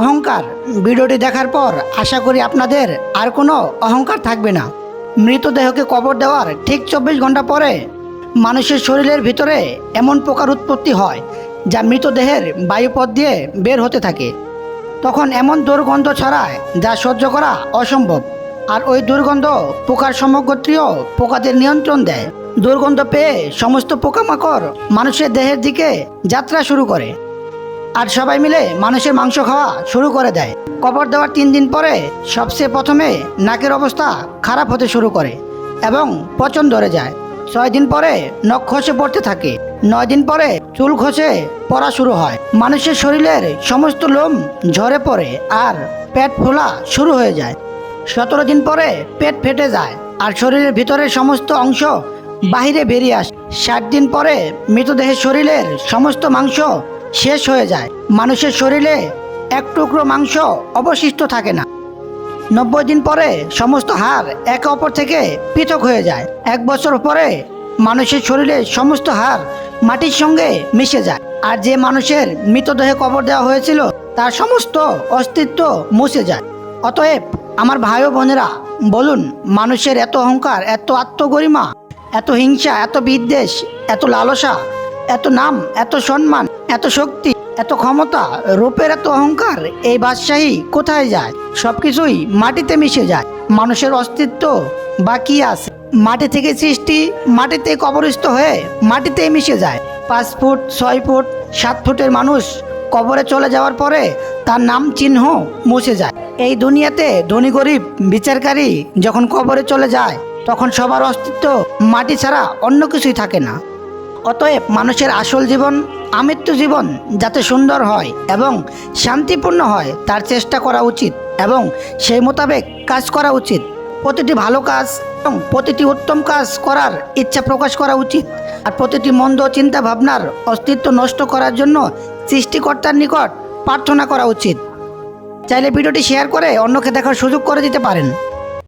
অহংকার। ভিডিওটি দেখার পর আশা করি আপনাদের আর কোনো অহংকার থাকবে না। মৃতদেহকে কবর দেওয়ার ঠিক চব্বিশ ঘণ্টা পরে মানুষের শরীরের ভিতরে এমন পোকার উৎপত্তি হয় যা মৃতদেহের বায়ুপথ দিয়ে বের হতে থাকে। তখন এমন দুর্গন্ধ ছড়ায় যা সহ্য করা অসম্ভব। আর ওই দুর্গন্ধ পোকার সমগোত্রীয় পোকাদের নিয়ন্ত্রণ দেয়। দুর্গন্ধ পেয়ে সমস্ত পোকামাকড় মানুষের দেহের দিকে যাত্রা শুরু করে। আর সবাই মিলে মানুষের মাংস খাওয়া শুরু করে দেয়। কবর দেওয়ার তিন দিন পরে সবচেয়ে প্রথমে নাকের অবস্থা খারাপ হতে শুরু করে এবং পচন ধরে যায়। ছয় দিন পরে নখ খসে পড়তে থাকে। নয় দিন পরে চুল খসে পড়া শুরু হয়। মানুষের শরীরের সমস্ত লোম ঝরে পড়ে আর পেট ফোলা শুরু হয়ে যায়। সতেরো দিন পরে পেট ফেটে যায় আর শরীরের ভিতরের সমস্ত অংশ বাহিরে বেরিয়ে আসে। ষাট দিন পরে মৃতদেহের শরীরের সমস্ত মাংস শেষ হয়ে যায়। মানুষের শরীরে এক টুকরো মাংস অবশিষ্ট থাকে না। নব্বই দিন পরে সমস্ত হাড় একে অপর থেকে পৃথক হয়ে যায়। এক বছর পরে মানুষের শরীরে সমস্ত হাড় মাটির সঙ্গে মিশে যায়। আর যে মানুষের মৃতদেহে কবর দেওয়া হয়েছিল, তার সমস্ত অস্তিত্ব মুছে যায়। অতএব আমার ভাই ও বোনেরা, বলুন, মানুষের এত অহংকার, এত আত্মগরিমা, এত হিংসা, এত বিদ্বেষ, এত লালসা, এত নাম, এত সম্মান এত শক্তি, এত ক্ষমতা, রূপের এত অহংকার, এই বাদশাহী কোথায় যায়? সবকিছুই মাটিতে মিশে যায়। মানুষের অস্তিত্ব বা বাকি আছে। মাটি থেকে সৃষ্টি মাটিতে কবরস্থ হয়ে মাটিতেই মিশে যায়। পাঁচ ফুট, ছয় ফুট, সাত ফুটের মানুষ কবরে চলে যাওয়ার পরে তার নাম চিহ্ন মুছে যায়। এই দুনিয়াতে ধনী গরিব বিচারকারী যখন কবরে চলে যায়, তখন সবার অস্তিত্ব মাটি ছাড়া অন্য কিছুই থাকে না। অতএব মানুষের আসল জীবন, আমৃত্যু জীবন যাতে সুন্দর হয় এবং শান্তিপূর্ণ হয়, তার চেষ্টা করা উচিত এবং সেই মোতাবেক কাজ করা উচিত। প্রতিটি ভালো কাজ এবং প্রতিটি উত্তম কাজ করার ইচ্ছা প্রকাশ করা উচিত। আর প্রতিটি মন্দ চিন্তা ভাবনার অস্তিত্ব নষ্ট করার জন্য সৃষ্টিকর্তার নিকট প্রার্থনা করা উচিত। চাইলে ভিডিওটি শেয়ার করে অন্যকে দেখার সুযোগ করে দিতে পারেন।